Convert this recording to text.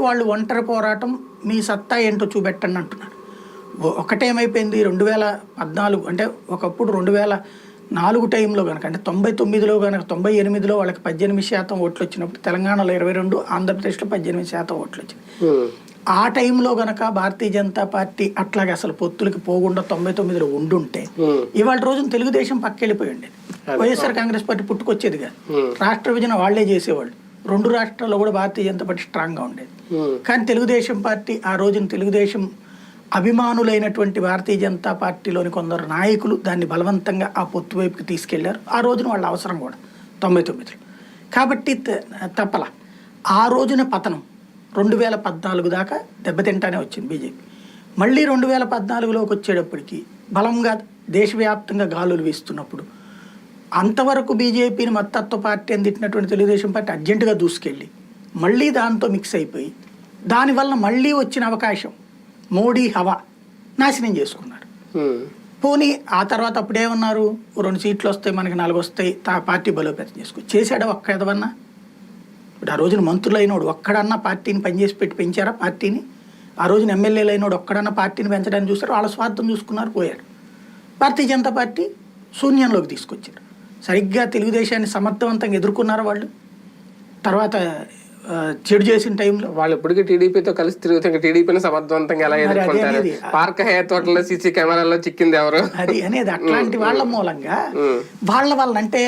వాళ్ళు ఒంటరి పోరాటం మీ సత్తా ఏంటో చూపెట్టండి అంటున్నారు. ఒకటేమైపోయింది రెండు వేల పద్నాలుగు అంటే ఒకప్పుడు రెండు వేల నాలుగు టైంలో కనుక అంటే తొంభై తొమ్మిదిలో కనుక తొంభై ఎనిమిదిలో వాళ్ళకి పద్దెనిమిది శాతం ఓట్లు వచ్చినప్పుడు తెలంగాణలో ఇరవై రెండు ఆంధ్రప్రదేశ్లో పద్దెనిమిది శాతం ఓట్లు వచ్చింది. ఉమ్, ఆ టైంలో గనక భారతీయ జనతా పార్టీ అట్లాగే అసలు పొత్తులకి పోకుండా తొంభై తొమ్మిదిలో ఉండుంటే ఉమ్, ఇవాళ రోజున తెలుగుదేశం పక్కెళ్ళిపోయి ఉండేది. వైఎస్ఆర్ కాంగ్రెస్ పార్టీ పుట్టుకొచ్చేది కాదు. ఉమ్, రాష్ట్ర విభజన వాళ్ళే చేసేవాళ్ళు. రెండు రాష్ట్రాల్లో కూడా భారతీయ జనతా పార్టీ స్ట్రాంగ్గా ఉండేది. ఉమ్, కానీ తెలుగుదేశం పార్టీ ఆ రోజున తెలుగుదేశం అభిమానులైనటువంటి భారతీయ జనతా పార్టీలోని కొందరు నాయకులు దాన్ని బలవంతంగా ఆ పొత్తు వైపుకి తీసుకెళ్ళారు. ఆ రోజున వాళ్ళ అవసరం కూడా తొంభై తొమ్మిదిలో. కాబట్టి తప్పల. ఆ రోజున పతనం రెండు వేల పద్నాలుగు దాకా దెబ్బతింటానే వచ్చింది బీజేపీ. మళ్ళీ రెండు వేల పద్నాలుగులోకి వచ్చేటప్పటికి బలంగా దేశవ్యాప్తంగా గాలులు వీస్తున్నప్పుడు అంతవరకు బీజేపీని మత్తత్వ పార్టీ అని తిట్టినటువంటి తెలుగుదేశం పార్టీ అర్జెంటుగా దూసుకెళ్ళి మళ్ళీ దాంతో మిక్స్ అయిపోయి దానివల్ల మళ్ళీ వచ్చిన అవకాశం మోడీ హవా నాశనం చేసుకున్నారు. పోనీ ఆ తర్వాత అప్పుడేమన్నారు రెండు సీట్లు వస్తాయి మనకి నాలుగు వస్తాయి తా పార్టీ బలోపేతం చేసుకో చేశాడా ఒక్క ఎదవన్నా ఇప్పుడు ఆ రోజున మంత్రులు అయినోడు ఒక్కడన్నా పార్టీని పనిచేసి పెట్టి పెంచారా? పార్టీని? ఆ రోజున ఎమ్మెల్యేలు అయినోడు ఒక్కడన్నా పార్టీని పెంచడానికి చూస్తారు వాళ్ళ స్వార్థం చూసుకున్నారు పోయారు. భారతీయ జనతా పార్టీ శూన్యంలోకి తీసుకొచ్చారు. సరిగ్గా తెలుగుదేశాన్ని సమర్థవంతంగా ఎదుర్కొన్నారు వాళ్ళు తర్వాత చెడు చేసిన టైంలో వాళ్ళు ఇప్పటికీ టీడీపీతో కలిసి తిరుగుతే ఇంకా టీడీపీని సమర్థవంతంగా ఎలా ఎదుర్కొంటారు. పార్క్ హే తోటలో సీసీ కెమెరాల్లో చిక్కింది ఎవరు అది అనేది అట్లాంటి వాళ్ళ మూలంగా. వాళ్ళ అంటే